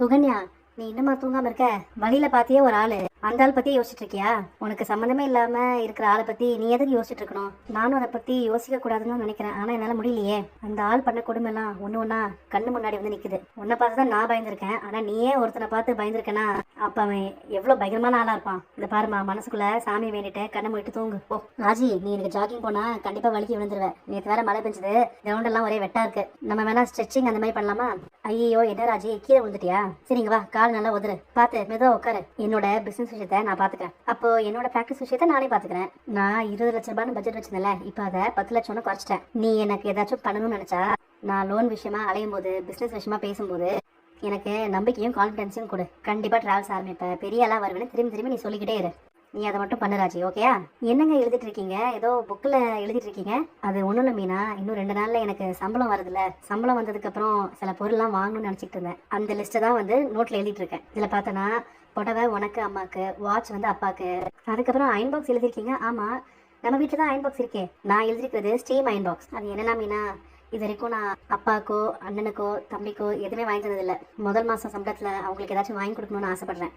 சுகன்யா நீ இன்னுமா தூங்காம இருக்க? வழியில பாத்தியே ஒரு ஆளு. அந்த ஆள் பத்தி யோசிச்சுட்டு இருக்கியா உனக்கு சம்மந்தமே இல்லாம இருக்கிற ஆளை பத்தி நீ எதுக்கு யோசிச்சுட்டு இருக்கணும் நானும் அதை பத்தி யோசிக்க கூடாதுன்னு நினைக்கிறேன். ஆனா என்னால முடியலையே. அந்த ஆள் பண்ண கொடுமை எல்லாம் ஒண்ணு ஒண்ணா கண்ணு முன்னாடி வந்து நிக்குது. உன்னை பார்த்து தான் நான் பயந்துருக்கேன். ஆனா நீயே ஒருத்தனை பார்த்து பயந்துருக்கேன்னா அப்ப அவன் எவ்வளவு பயங்கரமான ஆளா இருப்பான். இந்த பாருமா மனசுக்குள்ள சாமி வேண்டிட்டு கண்ணை மூடிட்டு தூங்கு. ஓ ராஜி நீ எனக்கு ஜாகிங் போனா கண்டிப்பா வலிக்கு விழுந்துருவேன் நேற்று வேற மழை பெஞ்சது. கிரவுண்ட் எல்லாம் ஒரே வெட்டா இருக்கு. நம்ம வேணா ஸ்ட்ரெச்சிங் அந்த மாதிரி பண்ணலாமா? ஐயோ என்ன ராஜி? கீழே விழுந்துட்டியா? சரிங்க வா. கால் நல்லா உதறு. பார்த்து மெதுவா உட்காரு. என்னோட பிசினஸ் விஷயத்த நான் பார்த்துக்கிறேன் அப்போ என்னோட ப்ராக்டிஸ் விஷயத்த நானே பார்த்துக்கிறேன் நான் இருபது லட்ச ரூபான்னு பட்ஜெட் வச்சிருந்தேன்ல இப்போ அதை பத்து லட்சம்னு குறைச்சிட்டேன். நீ எனக்கு ஏதாச்சும் பண்ணணும்னு நினைச்சா நான் லோன் விஷயமா அலையும் போது பிஸ்னஸ் விஷயமா பேசும்போது எனக்கு நம்பிக்கையும் கான்ஃபிடன்ஸையும் கொடு. கண்டிப்பாக ட்ராவல்ஸ் ஆரம்பிப்பேன் பெரிய ஆளாக வருவேன்னு திரும்பி திரும்பி நீ சொல்லிக்கிட்டே இரு. நீ அதை மட்டும் பண்ணுராஜி ஓகேயா என்னங்க எழுதிட்டு இருக்கீங்க? ஏதோ புக்கில் எழுதிட்டு இருக்கீங்க? அது ஒன்றும் இல்லை மீனா. இன்னும் ரெண்டு நாளில் எனக்கு சம்பளம் வருதுல்ல. சம்பளம் வந்ததுக்கப்புறம் சில பொருள்லாம் வாங்கணும்னு நினச்சிட்டு இருந்தேன். அந்த லிஸ்ட்டை தான் வந்து நோட்டில் எழுதிட்டு இருக்கேன். இதில் பார்த்தோன்னா புடவை உனக்கு அம்மாக்கு வாட்ச் வந்து அப்பாக்கு. அதுக்கப்புறம் அயன் பாக்ஸ் எழுதிருக்கீங்க ஆமாம் நம்ம வீட்டில் தான் அயன் பாக்ஸ் இருக்கே. நான் எழுதிருக்கிறது ஸ்டீம் அயன் பாக்ஸ் அது என்னன்னா மீனா இது வரைக்கும் நான் அப்பாக்கோ அண்ணனுக்கோ தம்பிக்கோ எதுவுமே வாங்கி தந்ததில்லை முதல் மாதம் சம்பளத்தில் அவங்களுக்கு ஏதாச்சும் வாங்கி கொடுக்கணும்னு ஆசைப்படுறேன்.